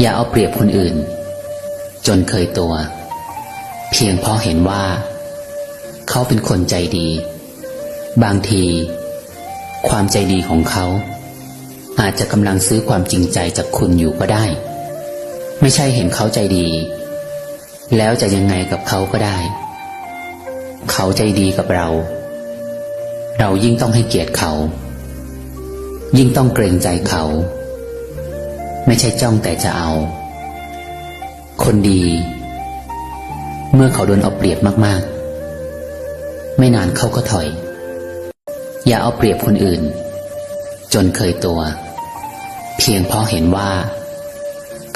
อย่าเอาเปรียบคนอื่น จนเคยตัว เพียงเพราะเห็นว่า เขาเป็นคนใจดี บางที ความใจดีของเขา อาจจะกำลังซื้อความจริงใจจากคุณอยู่ก็ได้ ไม่ใช่เห็นเขาใจดี แล้วจะยังไงกับเขาก็ได้ เขาใจดีกับเรา เรายิ่งต้องให้เกียรติเขา ยิ่งต้องเกรงใจเขา ไม่ใช่จ้องแต่จะเอา คนดี เมื่อเขาโดนเอาเปรียบมากๆ ไม่นานเขาก็ถอย อย่าเอาเปรียบคนอื่น จนเคยตัว เพียงเพราะเห็นว่า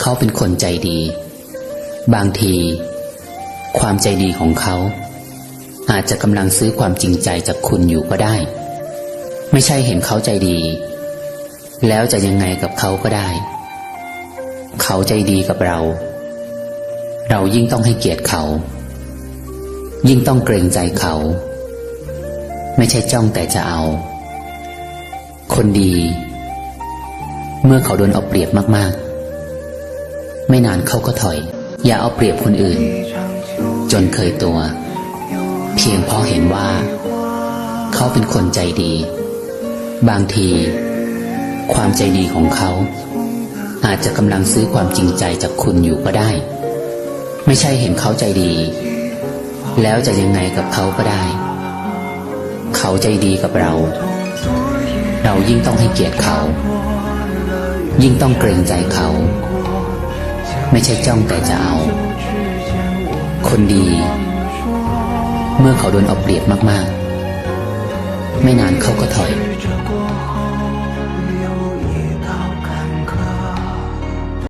เขาเป็นคนใจดี บางที ความใจดีของเขา อาจจะกำลังซื้อความจริงใจจากคุณอยู่ก็ได้ ไม่ใช่เห็นเขาใจดีแล้วจะยังไงกับเขาก็ได้ เขาใจดีกับเรา เรายิ่งต้องให้เกียรติเขา ยิ่งต้องเกรงใจเขา ไม่ใช่จ้องแต่จะเอา คนดี เมื่อเขาโดนเอาเปรียบมากๆ ไม่นานเขาก็ถอย อย่าเอาเปรียบคนอื่น จนเคยตัว เพียงเพราะเห็นว่า เขาเป็นคนใจดี บางที ความใจดีของเขา อาจจะกำลังซื้อความจริงใจจากคุณอยู่ก็ได้ ไม่ใช่เห็นเขาใจดี แล้วจะยังไงกับเขาก็ได้ เขาใจดีกับเรา เรายิ่งต้องให้เกียรติเขา ยิ่งต้องเกรงใจเขา ไม่ใช่จ้องแต่จะเอา คนดี เมื่อเขาโดนเอาเปรียบมากๆ ไม่นานเขาก็ถอย